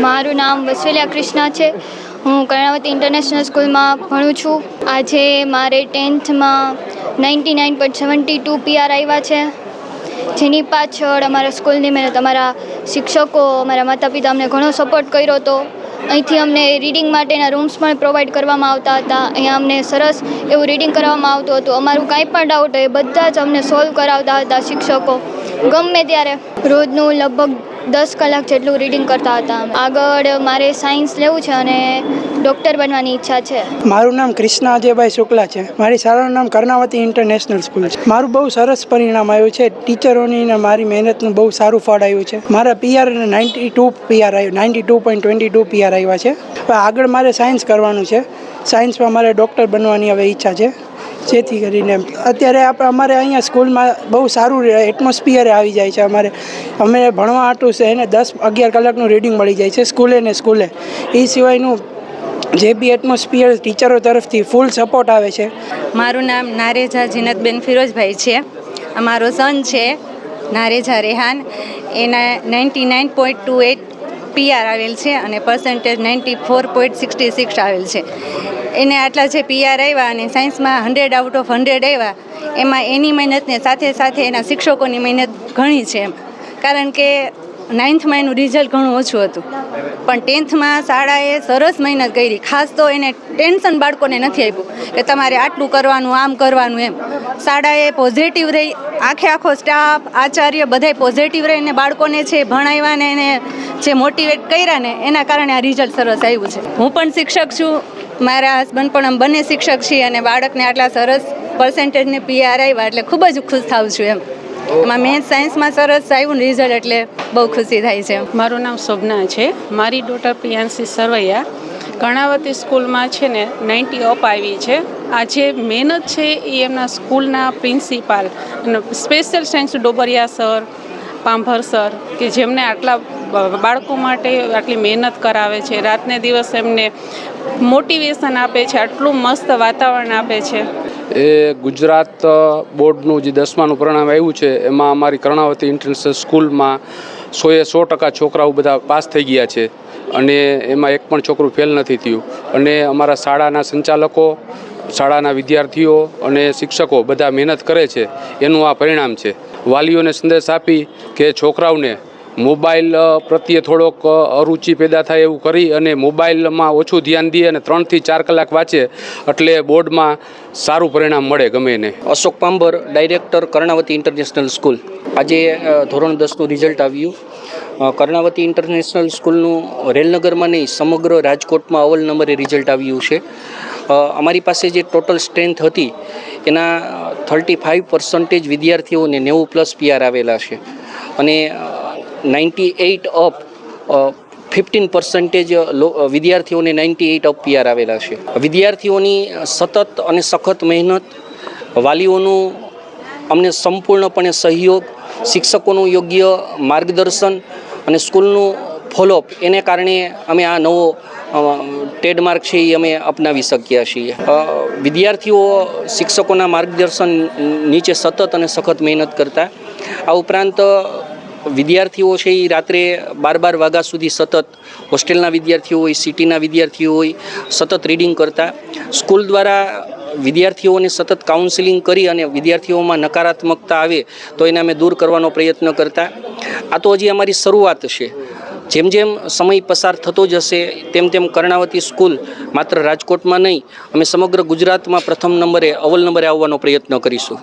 મારું નામ વસવેલિયા કૃષ્ણા છે. હું કર્ણાવતી ઇન્ટરનેશનલ સ્કૂલમાં ભણું છું. આજે મારે ટેન્થમાં ninety nine point seventy two PR આવ્યા છે. જેની પાછળ અમારા સ્કૂલની મહેનત અમારા શિક્ષકો, અમારા માતા પિતા અમને ઘણો સપોર્ટ કર્યો હતો. અહીંથી અમને રીડિંગ માટેના રૂમ્સ પણ પ્રોવાઈડ કરવામાં આવતા હતા. અહીંયા અમને સરસ એવું રીડિંગ કરવામાં આવતું હતું. અમારું કાંઈ પણ ડાઉટ હોય એ બધા જ અમને સોલ્વ કરાવતા હતા શિક્ષકો. ગમે ત્યારે. રોજનું લગભગ દસ કલાક જેટલું રીડિંગ કરતા હતા આગળ મારે સાયન્સ લેવું છે અને ડૉક્ટર બનવાની ઈચ્છા છે. મારું નામ કૃષ્ણા અજયભાઈ શુક્લા છે. મારી શાળાનું નામ કર્ણાવતી ઇન્ટરનેશનલ સ્કૂલ છે. મારું બહુ સરસ પરિણામ આવ્યું છે. ટીચરોની અને મારી મહેનતનું બહુ સારું ફળ આવ્યું છે. મારા પીઆર નાઇન્ટી ટુ પીઆર આવ્યું ninety two point twenty two PR આવ્યા છે. આગળ મારે સાયન્સ કરવાનું છે. સાયન્સમાં મારે ડૉક્ટર બનવાની હવે ઈચ્છા છે. જેથી કરીને અત્યારે આપણે અમારે અહીંયા સ્કૂલમાં બહુ સારું એટમોસ્ફિયર આવી જાય છે અમારે. અમે ભણવા આટલું છે, એને દસ અગિયાર કલાકનું રીડિંગ મળી જાય છે સ્કૂલે ને સ્કૂલે. એ સિવાયનું જે બી એટમોસ્ફિયર ટીચરો તરફથી ફૂલ સપોર્ટ આવે છે. મારું નામ નારેજા જીનતબેન ફિરોજભાઈ છે. આ મારો સન છે, નારેજા રેહાન. એના ninety nine point two eight PR આવેલ છે અને percentage ninety four point sixty six આવેલ છે. એને આટલા જે પીઆર આવ્યા અને સાયન્સમાં હંડ્રેડ આઉટ ઓફ હંડ્રેડ આવ્યા એમાં એની મહેનતને સાથે સાથે એના શિક્ષકોની મહેનત ઘણી છે એમ. કારણ કે નાઇન્થમાં એનું રિઝલ્ટ ઘણું ઓછું હતું. પણ ટેન્થમાં શાળાએ સરસ મહેનત કરી. ખાસ તો એને ટેન્શન બાળકોને નથી આપ્યું કે તમારે આટલું કરવાનું, આમ કરવાનું એમ. શાળાએ પોઝિટિવ રહી. આખે આખો સ્ટાફ આચાર્ય બધાય પોઝિટિવ રહીને બાળકોને છે, ભણાવ્યા ને એને જે મોટિવેટ કર્યા ને, એના કારણે આ રિઝલ્ટ સરસ આવ્યું છે. હું પણ શિક્ષક છું. મારા હસબન્ડ પણ બંને શિક્ષક છીએ અને બાળકને આટલા સરસ પર્સન્ટેજને પીઆર આવ્યા એટલે ખૂબ જ ખુશ થાઉં છું એમ. એમાં મેં સાયન્સમાં સરસ આવ્યું રિઝલ્ટ એટલે બહુ ખુશી થાય છે. મારું નામ શોભના છે. મારી ડોટર પ્રિયાંશી સરવૈયા કર્ણાવતી સ્કૂલમાં છે ને નાઇન્ટી અપ આવી છે. આ જે મહેનત છે એ એમના સ્કૂલના પ્રિન્સિપાલ અને special science Dobariya sir Pambhar sir કે જેમને આટલા બાળકો માટે આટલી મહેનત કરાવે છે. રાતને દિવસ એમને મોટિવેશન આપે છે આટલું મસ્ત વાતાવરણ આપે છે. એ ગુજરાત બોર્ડનું જે દસમાનું પરિણામ આવ્યું છે, એમાં અમારી કર્ણાવતી ઇન્ટરનેશનલ સ્કૂલમાં સોએ સો ટકા છોકરાઓ બધા પાસ થઈ ગયા છે. અને એમાં એક પણ છોકરું ફેલ નથી થયું. અને અમારા શાળાના સંચાલકો, શાળાના વિદ્યાર્થીઓ અને શિક્ષકો બધા મહેનત કરે છે. એનું આ પરિણામ છે. વાલીઓને સંદેશ આપી કે છોકરાઓને મોબાઈલ પ્રત્યે થોડોક અરુચિ પેદા થાય એવું કરી અને મોબાઈલમાં ઓછું ધ્યાન દઈએ અને ત્રણથી ચાર કલાક વાંચે એટલે બોર્ડમાં સારું પરિણામ મળે ગમે એને. Ashok Pambhar director Karnavati international school. આજે ધોરણ દસનું રિઝલ્ટ આવ્યું. કર્ણાવતી ઇન્ટરનેશનલ સ્કૂલનું રેલનગરમાં નહીં, સમગ્ર રાજકોટમાં અવલ નંબરે રિઝલ્ટ આવ્યું છે. અમારી પાસે જે ટોટલ સ્ટ્રેન્થ હતી, એના થર્ટી ફાઇવ પર્સન્ટેજ વિદ્યાર્થીઓને નેવું પ્લસ પીઆર આવેલા છે. અને ninety eight up fifteen percentage વિદ્યાર્થીઓને નાઇન્ટી એઇટ અપ પીઆર આવેલા છે. વિદ્યાર્થીઓની સતત અને સખત મહેનત, વાલીઓનું અમને સંપૂર્ણપણે સહયોગ, શિક્ષકોનું યોગ્ય માર્ગદર્શન અને સ્કૂલનું ફોલોઅપ એને કારણે અમે આ નવો ટ્રેડમાર્ક છે એ અમે અપનાવી શક્યા છીએ. વિદ્યાર્થીઓ શિક્ષકોના માર્ગદર્શન નીચે સતત અને સખત મહેનત કરતા, આ ઉપરાંત વિદ્યાર્થીઓ છે એ રાત્રે બાર બાર વાગ્યા સુધી સતત હોસ્ટેલના વિદ્યાર્થીઓ હોય, સિટીના વિદ્યાર્થીઓ હોય, સતત રીડિંગ કરતા. સ્કૂલ દ્વારા વિદ્યાર્થીઓને સતત કાઉન્સિલિંગ કરી અને વિદ્યાર્થીઓમાં નકારાત્મકતા આવે તો એને અમે દૂર કરવાનો પ્રયત્ન કરતા. આ તો હજી અમારી શરૂઆત છે. જેમ જેમ સમય પસાર થતો જશે, તેમ તેમ કર્ણાવતી સ્કૂલ માત્ર રાજકોટમાં નહીં, અમે સમગ્ર ગુજરાતમાં પ્રથમ નંબરે, અવ્વલ નંબરે આવવાનો પ્રયત્ન કરીશું.